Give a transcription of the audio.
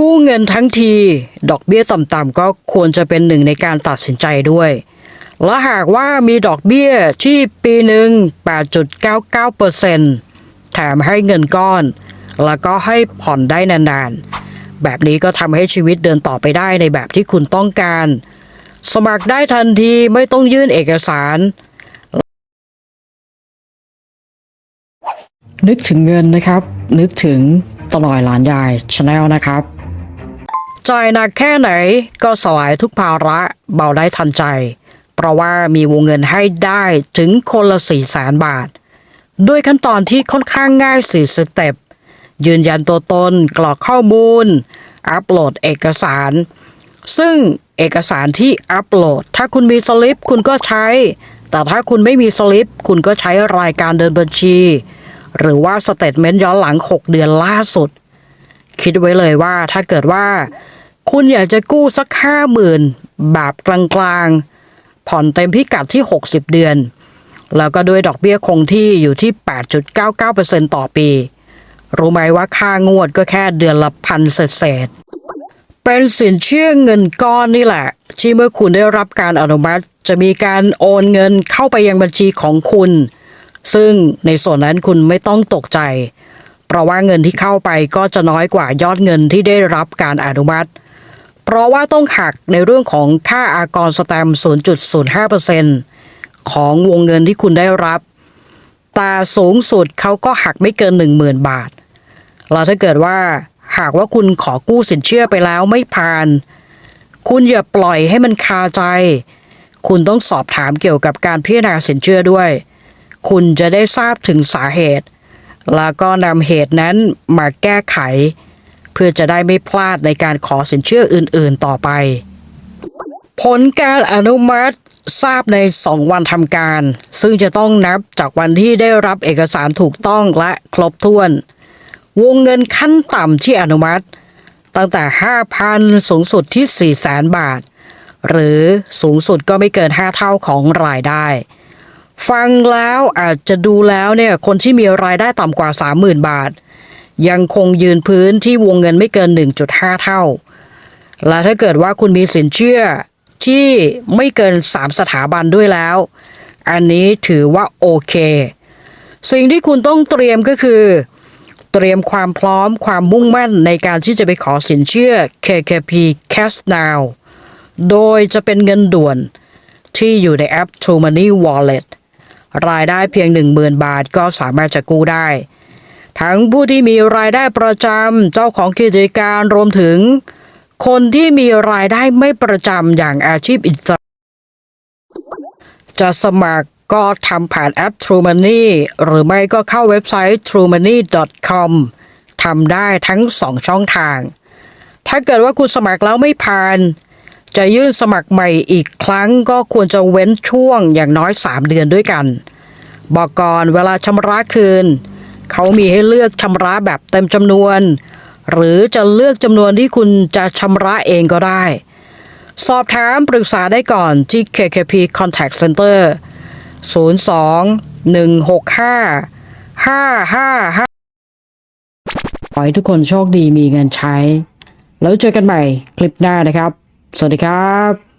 กู้เงินทั้งที ดอกเบี้ยต่ำๆก็ควรจะเป็นหนึ่งในการตัดสินใจด้วย และหากว่ามีดอกเบี้ยที่ปีหนึ่ง 8.99%แถมให้เงินก้อน แล้วก็ให้ผ่อนได้นานๆ แบบนี้ก็ทำให้ชีวิตเดินต่อไปได้ในแบบที่คุณต้องการ สมัครได้ทันทีไม่ต้องยื่นเอกสาร นึกถึงเงินนะครับ นึกถึงตลอยหลานยายชาแนลนะครับ จหนักแค่ไหนก็สลายทุกภาระเบาได้ทันใจ เพราะว่ามีวงเงินให้ได้ถึงคนละ4 0 0แสนบาท ด้วยขั้นตอนที่ค่อนข้างง่ายสี่สเต็ป ยืนยันตัวตนกรอกข้อมูล อัปโหลดเอกสาร ซึ่งเอกสารที่อัปโหลด ถ้าคุณมีสลิปคุณก็ใช้ แต่ถ้าคุณไม่มีสลิป คุณก็ใช้รายการเดินบัญชี หรือว่าสเตทเมนต์ย้อนหลัง 6 เดือนล่าสุด คิดไว้เลยว่าถ้าเกิดว่า คุณอยากจะกู้สักห้าหมื่นแบบกลางๆ ผ่อนเต็มพิกัดที่ 60 เดือน แล้วก็ด้วยดอกเบี้ยคงที่อยู่ที่ 8.99%ต่อปี รู้ไหมว่าค่างวดก็แค่เดือนละพันเศษเป็นสินเชื่อเงินก้อนนี่แหละ ที่เมื่อคุณได้รับการอนุมัติ จะมีการโอนเงินเข้าไปยังบัญชีของคุณ ซึ่งในส่วนนั้นคุณไม่ต้องตกใจ เพราะว่าเงินที่เข้าไปก็จะน้อยกว่ายอดเงินที่ได้รับการอนุมัติ เพราะว่าต้องหักในเรื่องของค่าอากรสแตม 0.05%ของวงเงินที่คุณได้รับ แต่สูงสุดเขาก็หักไม่เกิน 10,000 บาท แล้วถ้าเกิดว่าหากว่าคุณขอกู้สินเชื่อไปแล้วไม่ผ่าน คุณอย่าปล่อยให้มันคาใจ คุณต้องสอบถามเกี่ยวกับการพิจารณาสินเชื่อด้วย คุณจะได้ทราบถึงสาเหตุ แล้วก็นำเหตุนั้นมาแก้ไข พื่อจะได้ไม่พลาดในการขอสินเชื่ออื่นๆต่อไป ผลการอนุมัติทราบใน 2 วันทำการ ซึ่งจะต้องนับจากวันที่ได้รับเอกสารถูกต้องและครบถ้วน วงเงินขั้นต่ำที่อนุมัติ ตั้งแต่ 5,000 สูงสุดที่ 400,000 บาท หรือสูงสุดก็ไม่เกิน 5 เท่าของรายได้ ฟังแล้วอาจจะดูแล้วเนี่ยคนที่มีรายได้ต่ำกว่า 30,000 บาท ยังคงยืนพื้นที่วงเงินไม่เกิน 1.5 เท่า และถ้าเกิดว่าคุณมีสินเชื่อที่ไม่เกิน 3 สถาบันด้วยแล้ว อันนี้ถือว่าโอเค สิ่งที่คุณต้องเตรียมก็คือ เตรียมความพร้อมความมุ่งมั่นในการที่จะไปขอสินเชื่อ KKP Cash Now โดยจะเป็นเงินด่วนที่อยู่ในแอป True Money Wallet รายได้เพียง 10,000 บาทก็สามารถจะกู้ได้ ทั้งผู้ที่มีรายได้ประจำเจ้าของกิจการรวมถึง คนที่มีรายได้ไม่ประจำอย่างอาชีพอิสระจะสมัครก็ทำผ่านแอป True Money หรือไม่ก็เข้าเว็บไซต์ truemoney.com ทำได้ทั้ง 2 ช่องทาง ถ้าเกิดว่าคุณสมัครแล้วไม่ผ่าน จะยื่นสมัครใหม่อีกครั้งก็ควรจะเว้นช่วงอย่างน้อย 3 เดือนด้วยกัน บอกก่อนเวลาชำระคืน เขามีให้เลือกชำระแบบเต็มจำนวน หรือจะเลือกจำนวนที่คุณจะชำระเองก็ได้ สอบถามปรึกษาได้ก่อนที่ KKP Contact Center 02 165 555 ขอให้ทุกคนโชคดีมีเงินใช้ แล้วเจอกันใหม่คลิปหน้านะครับ สวัสดีครับ